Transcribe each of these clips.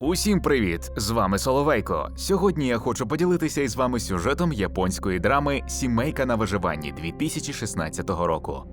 Усім привіт! З вами Соловейко. Сьогодні я хочу поділитися із вами сюжетом японської драми Сімейка на виживанні 2016 року.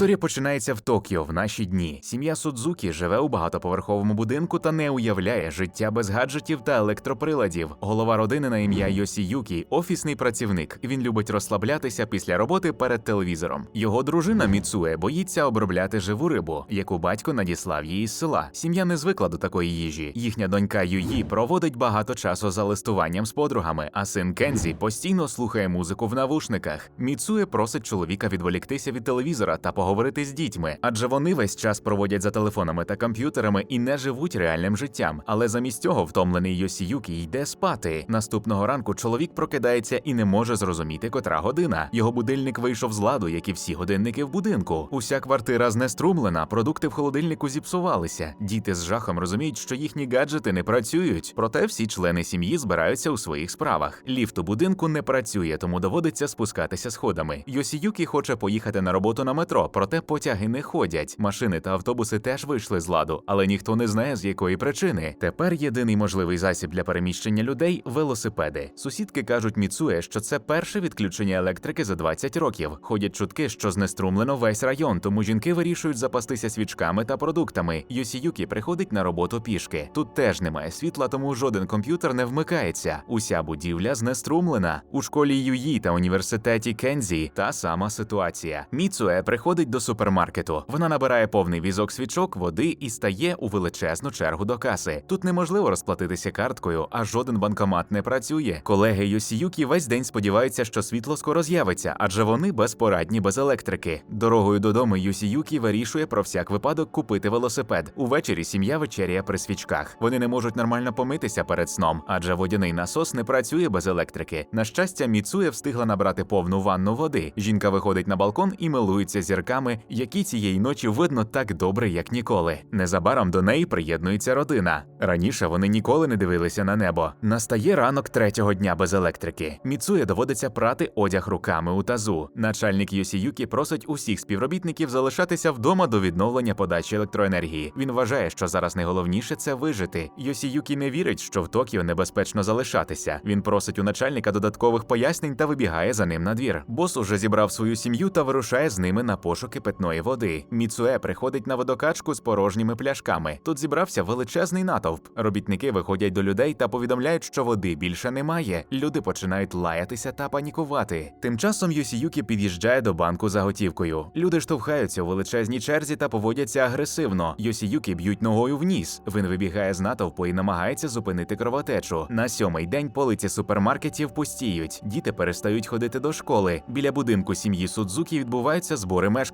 Історія починається в Токіо в наші дні. Сім'я Судзукі живе у багатоповерховому будинку та не уявляє життя без гаджетів та електроприладів. Голова родини на ім'я Йосі Юкі – офісний працівник. Він любить розслаблятися після роботи перед телевізором. Його дружина Міцуе боїться обробляти живу рибу, яку батько надіслав їй з села. Сім'я не звикла до такої їжі. Їхня донька Юї проводить багато часу за листуванням з подругами, а син Кензі постійно слухає музику в навушниках. Міцуе просить чоловіка відволіктися від телевізора та поговорити з дітьми, адже вони весь час проводять за телефонами та комп'ютерами і не живуть реальним життям. Але замість цього втомлений Йосіюкі йде спати. Наступного ранку чоловік прокидається і не може зрозуміти, котра година. Його будильник вийшов з ладу, як і всі годинники в будинку. Уся квартира знеструмлена, продукти в холодильнику зіпсувалися. Діти з жахом розуміють, що їхні гаджети не працюють. Проте всі члени сім'ї збираються у своїх справах. Ліфт у будинку не працює, тому доводиться спускатися сходами. Йосіюкі хоче поїхати на роботу на метро, проте потяги не ходять. Машини та автобуси теж вийшли з ладу, але ніхто не знає з якої причини. Тепер єдиний можливий засіб для переміщення людей велосипеди. Сусідки кажуть Міцуе, що це перше відключення електрики за 20 років. Ходять чутки, що знеструмлено весь район, тому жінки вирішують запастися свічками та продуктами. Йосіюкі приходить на роботу пішки. Тут теж немає світла, тому жоден комп'ютер не вмикається. Уся будівля знеструмлена. У школі Юї та університеті Кензі та сама ситуація. Міцуе приходить до супермаркету. Вона набирає повний візок свічок, води і стає у величезну чергу до каси. Тут неможливо розплатитися карткою, а жоден банкомат не працює. Колеги Йосіюкі весь день сподіваються, що світло скоро з'явиться, адже вони безпорадні без електрики. Дорогою додому Йосіюкі вирішує про всяк випадок купити велосипед. Увечері сім'я вечеряє при свічках. Вони не можуть нормально помитися перед сном, адже водяний насос не працює без електрики. На щастя, Міцує встигла набрати повну ванну води. Жінка виходить на балкон і милується зірками, які цієї ночі видно так добре, як ніколи. Незабаром до неї приєднується родина. Раніше вони ніколи не дивилися на небо. Настає ранок третього дня без електрики. Міцує доводиться прати одяг руками у тазу. Начальник Йосіюкі просить усіх співробітників залишатися вдома до відновлення подачі електроенергії. Він вважає, що зараз найголовніше це вижити. Йосіюкі не вірить, що в Токіо небезпечно залишатися. Він просить у начальника додаткових пояснень та вибігає за ним на двір. Бос уже зібрав свою сім'ю та вирушає з ними на пошуки питної води. Міцуе приходить на водокачку з порожніми пляшками. Тут зібрався величезний натовп. Робітники виходять до людей та повідомляють, що води більше немає. Люди починають лаятися та панікувати. Тим часом Йосіюкі під'їжджає до банку за готівкою. Люди штовхаються у величезній черзі та поводяться агресивно. Йосіюкі б'ють ногою в ніс. Він вибігає з натовпу і намагається зупинити кровотечу. На сьомий день полиці супермаркетів пустіють. Діти перестають ходити до школи. Біля будинку сім'ї Судзукі відбуваються збори мешканців.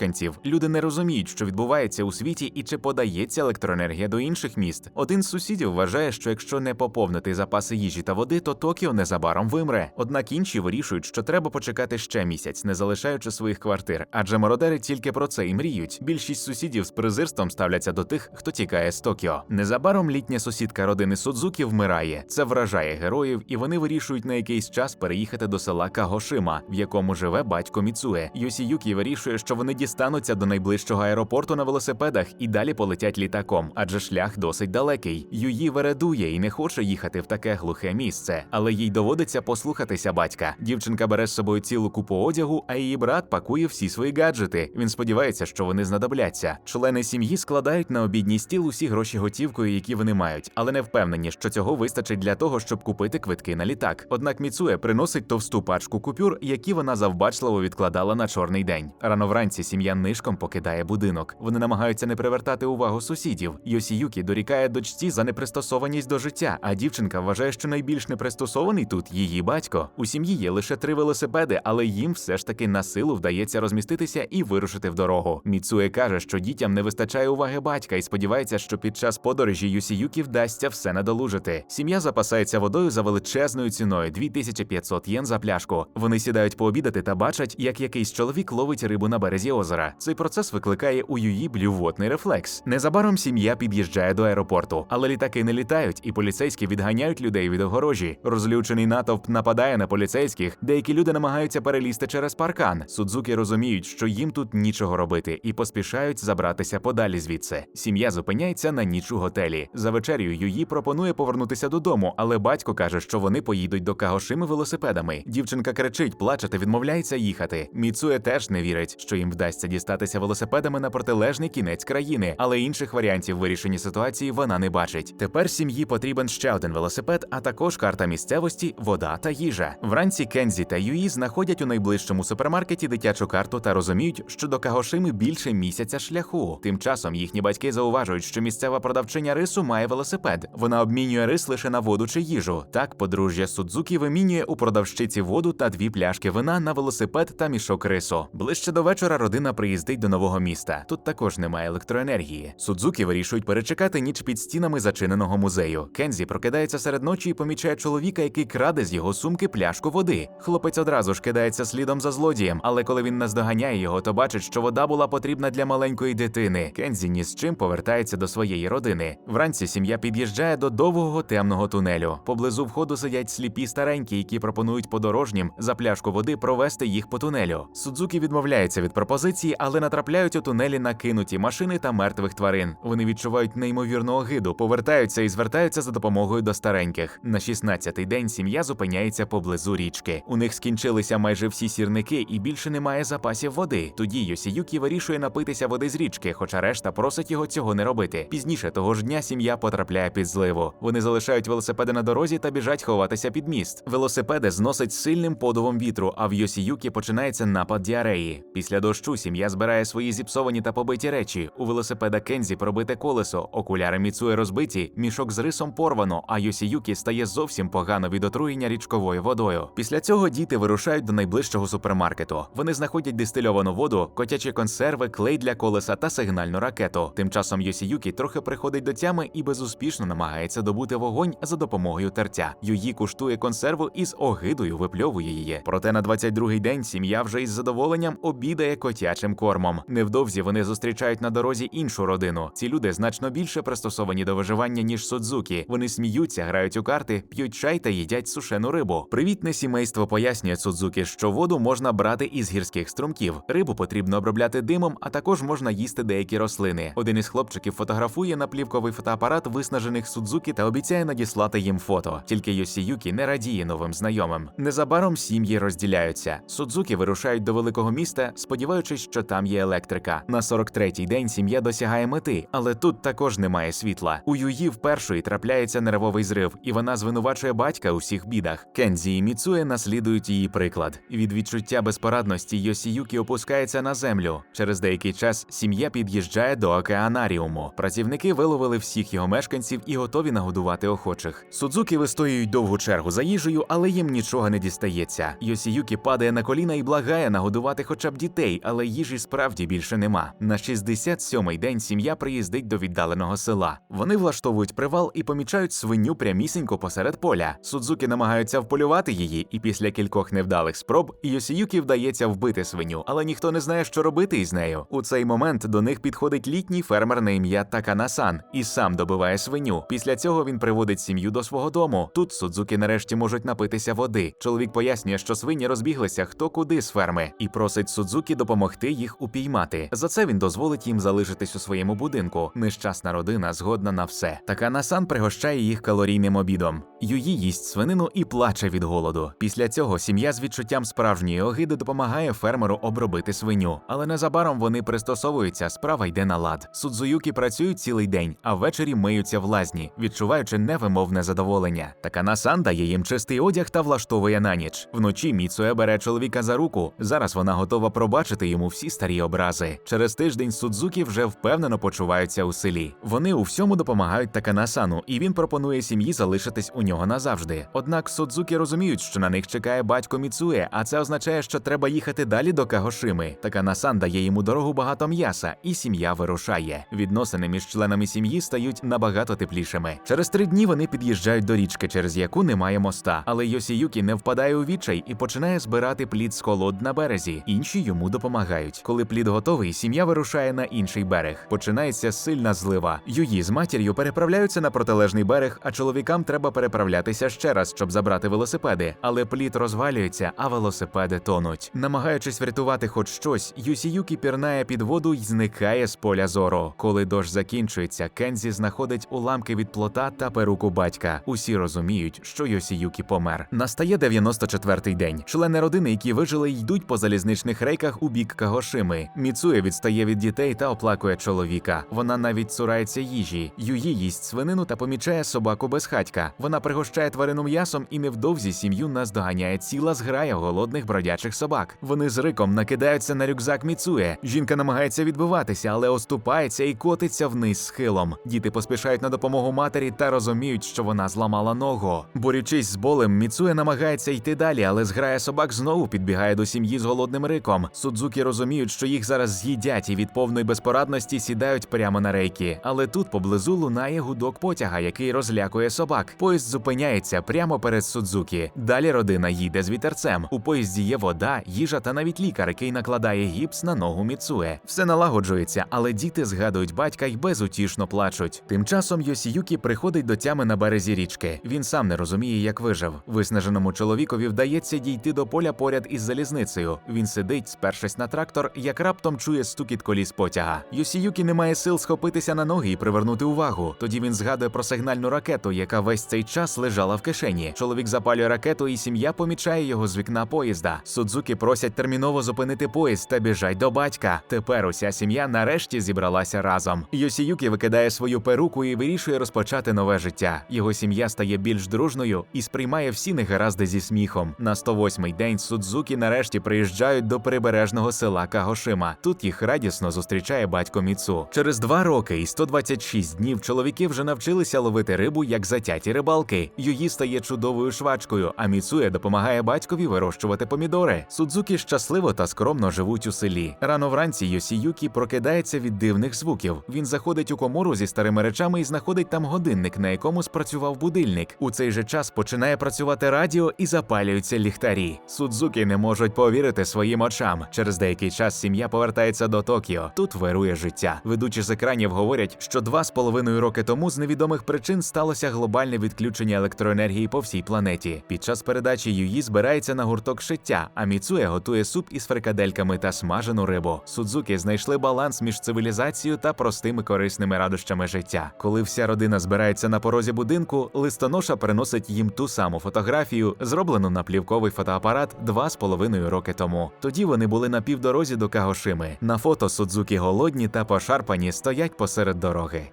Люди не розуміють, що відбувається у світі і чи подається електроенергія до інших міст. Один з сусідів вважає, що якщо не поповнити запаси їжі та води, то Токіо незабаром вимре. Однак інші вирішують, що треба почекати ще місяць, не залишаючи своїх квартир, адже мародери тільки про це і мріють. Більшість сусідів з презирством ставляться до тих, хто тікає з Токіо. Незабаром літня сусідка родини Судзукі вмирає. Це вражає героїв, і вони вирішують на якийсь час переїхати до села Кагошима, в якому живе батько Міцуе. Йосіюкі вирішує, що вони дістануться до найближчого аеропорту на велосипедах і далі полетять літаком, адже шлях досить далекий. Юї вередує і не хоче їхати в таке глухе місце, але їй доводиться послухатися батька. Дівчинка бере з собою цілу купу одягу, а її брат пакує всі свої гаджети. Він сподівається, що вони знадобляться. Члени сім'ї складають на обідній стіл усі гроші готівкою, які вони мають, але не впевнені, що цього вистачить для того, щоб купити квитки на літак. Однак Міцуе приносить товсту пачку купюр, які вона завбачливо відкладала на чорний день. Рано вранці сім'я нишком покидає будинок. Вони намагаються не привертати увагу сусідів. Йосіюкі дорікає дочці за непристосованість до життя, а дівчинка вважає, що найбільш непристосований тут її батько. У сім'ї є лише три велосипеди, але їм все ж таки на силу вдається розміститися і вирушити в дорогу. Міцуе каже, що дітям не вистачає уваги батька і сподівається, що під час подорожі Юсіюкі вдасться все надолужити. Сім'я запасається водою за величезною ціною 2500 єн за пляшку. Вони сідають пообідати та бачать, як якийсь чоловік ловить рибу на березі озера. Озера. Цей процес викликає у Юї блювотний рефлекс. Незабаром сім'я під'їжджає до аеропорту, але літаки не літають, і поліцейські відганяють людей від огорожі. Розлючений натовп нападає на поліцейських. Деякі люди намагаються перелізти через паркан. Судзуки розуміють, що їм тут нічого робити, і поспішають забратися подалі звідси. Сім'я зупиняється на ніч у готелі. За вечерю Юї пропонує повернутися додому, але батько каже, що вони поїдуть до Кагошими велосипедами. Дівчинка кричить, плаче та відмовляється їхати. Міцує теж не вірить, що їм вдасться дістатися велосипедами на протилежний кінець країни, але інших варіантів вирішення ситуації вона не бачить. Тепер сім'ї потрібен ще один велосипед, а також карта місцевості, вода та їжа. Вранці Кензі та Юї знаходять у найближчому супермаркеті дитячу карту та розуміють, що до Кагошими більше місяця шляху. Тим часом їхні батьки зауважують, що місцева продавчиня рису має велосипед. Вона обмінює рис лише на воду чи їжу. Так подружжя Судзукі вимінює у продавщиці воду та дві пляшки вина на велосипед та мішок рису. Ближче до вечора родина приїздить до нового міста. Тут також немає електроенергії. Судзукі вирішують перечекати ніч під стінами зачиненого музею. Кензі прокидається серед ночі і помічає чоловіка, який краде з його сумки пляшку води. Хлопець одразу ж кидається слідом за злодієм, але коли він наздоганяє його, то бачить, що вода була потрібна для маленької дитини. Кензі ні з чим повертається до своєї родини. Вранці сім'я під'їжджає до довгого темного тунелю. Поблизу входу сидять сліпі старенькі, які пропонують подорожнім за пляшку води провести їх по тунелю. Судзукі відмовляється від пропозиції, але натрапляють у тунелі на кинуті машини та мертвих тварин. Вони відчувають неймовірну огиду, повертаються і звертаються за допомогою до стареньких. На 16-й день сім'я зупиняється поблизу річки. У них скінчилися майже всі сірники і більше немає запасів води. Тоді Йосіюкі вирішує напитися води з річки, хоча решта просить його цього не робити. Пізніше того ж дня сім'я потрапляє під зливу. Вони залишають велосипеди на дорозі та біжать ховатися під міст. Велосипеди зносить сильним подувом вітру, а в Йосіюкі починається напад діареї. Після дощу сім'я збирає свої зіпсовані та побиті речі. У велосипеда Кензі пробите колесо, окуляри Міцує розбиті, мішок з рисом порвано, а Йосіюкі стає зовсім погано від отруєння річковою водою. Після цього діти вирушають до найближчого супермаркету. Вони знаходять дистильовану воду, котячі консерви, клей для колеса та сигнальну ракету. Тим часом Йосіюкі трохи приходить до тями і безуспішно намагається добути вогонь за допомогою тертя. Юї куштує консерву і з огидою випльовує її. Проте на 22-й день сім'я вже із задоволенням обідає котячим кормом. Невдовзі вони зустрічають на дорозі іншу родину. Ці люди значно більше пристосовані до виживання ніж Судзукі. Вони сміються, грають у карти, п'ють чай та їдять сушену рибу. Привітне сімейство пояснює Судзукі, що воду можна брати із гірських струмків. Рибу потрібно обробляти димом, а також можна їсти деякі рослини. Один із хлопчиків фотографує на плівковий фотоапарат виснажених Судзукі та обіцяє надіслати їм фото. Тільки Йосіюкі не радіє новим знайомим. Незабаром сім'ї розділяються. Судзукі вирушають до великого міста, сподіваючись, що там є електрика. На 43-й день сім'я досягає мети, але тут також немає світла. У Юї впершої трапляється нервовий зрив, і вона звинувачує батька у всіх бідах. Кензі і Міцує наслідують її приклад. Від відчуття безпорадності Йосіюкі опускається на землю. Через деякий час сім'я під'їжджає до океанаріуму. Працівники виловили всіх його мешканців і готові нагодувати охочих. Судзуки вистоюють довгу чергу за їжею, але їм нічого не дістається. Йосіюкі падає на коліна і благає нагодувати хоча б дітей, але їжі справді більше нема. На 67-й день сім'я приїздить до віддаленого села. Вони влаштовують привал і помічають свиню прямісінько посеред поля. Судзуки намагаються вполювати її, і після кількох невдалих спроб Йосіюкі вдається вбити свиню, але ніхто не знає, що робити із нею. У цей момент до них підходить літній фермер на ім'я Такана-сан і сам добиває свиню. Після цього він приводить сім'ю до свого дому. Тут Судзуки нарешті можуть напитися води. Чоловік пояснює, що свині розбіглися хто куди з ферми, і просить Судзукі допомогти їх упіймати. За це він дозволить їм залишитись у своєму будинку. Нещасна родина згодна на все. Такана-сан пригощає їх калорійним обідом. Юї їсть свинину і плаче від голоду. Після цього сім'я з відчуттям справжньої огиди допомагає фермеру обробити свиню. Але незабаром вони пристосовуються, справа йде на лад. Судзуюки працюють цілий день, а ввечері миються в лазні, відчуваючи невимовне задоволення. Такана-сан дає їм чистий одяг та влаштовує на ніч. Вночі Міцуе бере чоловіка за руку. Зараз вона готова пробачити йому всі старі образи. Через тиждень Судзуки вже впевнено почуваються у селі. Вони у всьому допомагають Такана-сану, і він пропонує сім'ї залишитись у нього назавжди. Однак Судзуки розуміють, що на них чекає батько Міцуе, а це означає, що треба їхати далі до Кагошими. Такана-сан дає йому дорогу багато м'яса, і сім'я вирушає. Відносини між членами сім'ї стають набагато теплішими. Через три дні вони під'їжджають до річки, через яку немає моста. Але Йосіюкі не впадає у відчай і починає збирати плід з колод на березі. Інші йому допомагають. Встигають. Коли плід готовий, сім'я вирушає на інший берег. Починається сильна злива. Юї з матір'ю переправляються на протилежний берег, а чоловікам треба переправлятися ще раз, щоб забрати велосипеди. Але плід розвалюється, а велосипеди тонуть. Намагаючись врятувати хоч щось, Юсіюкі пірнає під воду й зникає з поля зору. Коли дощ закінчується, Кензі знаходить уламки від плота та перуку батька. Усі розуміють, що Йосіюкі помер. Настає 94-й день. Члени родини, які вижили, йдуть по залізничних рейках у бік Кагошими. Міцує відстає від дітей та оплакує чоловіка. Вона навіть цурається їжі. Юї їсть свинину та помічає собаку безхатька. Вона пригощає тварину м'ясом, і невдовзі сім'ю наздоганяє ціла зграя голодних бродячих собак. Вони з риком накидаються на рюкзак Міцує. Жінка намагається відбиватися, але оступається і котиться вниз схилом. Діти поспішають на допомогу матері та розуміють, що вона зламала ногу. Борючись з болем, Міцує намагається йти далі, але зграя собак знову підбігає до сім'ї з голодним риком. Судзуки розуміють, що їх зараз з'їдять, і від повної безпорадності сідають прямо на рейки. Але тут поблизу лунає гудок потяга, який розлякує собак. Поїзд зупиняється прямо перед Судзуки. Далі родина їде з вітерцем. У поїзді є вода, їжа та навіть лікар, який накладає гіпс на ногу Міцує. Все налагоджується, але діти згадують батька й безутішно плачуть. Тим часом Йосіюкі приходить до тями на березі річки. Він сам не розуміє, як вижив. Виснаженому чоловікові вдається дійти до поля поряд із залізницею. Він сидить, спершись на трактор, як раптом чує стукіт коліс потяга. Йосіюкі не має сил схопитися на ноги і привернути увагу. Тоді він згадує про сигнальну ракету, яка весь цей час лежала в кишені. Чоловік запалює ракету, і сім'я помічає його з вікна поїзда. Судзуки просять терміново зупинити поїзд та біжать до батька. Тепер уся сім'я нарешті зібралася разом. Йосіюкі викидає свою перуку і вирішує розпочати нове життя. Його сім'я стає більш дружною і сприймає всі негаразди зі сміхом. На 108-й день Судзуки нарешті приїжджають до прибережного села Кагошима. Тут їх радісно зустрічає батько Міцу. Через два роки і 126 днів чоловіки вже навчилися ловити рибу як затяті рибалки. Юї стає чудовою швачкою, а Міцує допомагає батькові вирощувати помідори. Судзуки щасливо та скромно живуть у селі. Рано вранці Йосіюкі прокидається від дивних звуків. Він заходить у комору зі старими речами і знаходить там годинник, на якому спрацював будильник. У цей же час починає працювати радіо і запалюються ліхтарі. Судзуки не можуть повірити своїм очам. Через деякий час сім'я повертається до Токіо. Тут вирує життя. Ведучі з екранів говорять, що два з половиною роки тому з невідомих причин сталося глобальне відключення електроенергії по всій планеті. Під час передачі Юї збирається на гурток шиття, а Міцує готує суп із фрикадельками та смажену рибу. Судзуки знайшли баланс між цивілізацією та простими корисними радощами життя. Коли вся родина збирається на порозі будинку, листоноша приносить їм ту саму фотографію, зроблену на плівковий фотоапарат два з половиною роки тому. Тоді вони були на півдорозі до Кагошими. На фото Судзуки голодні та пошарпані стоять посеред дороги.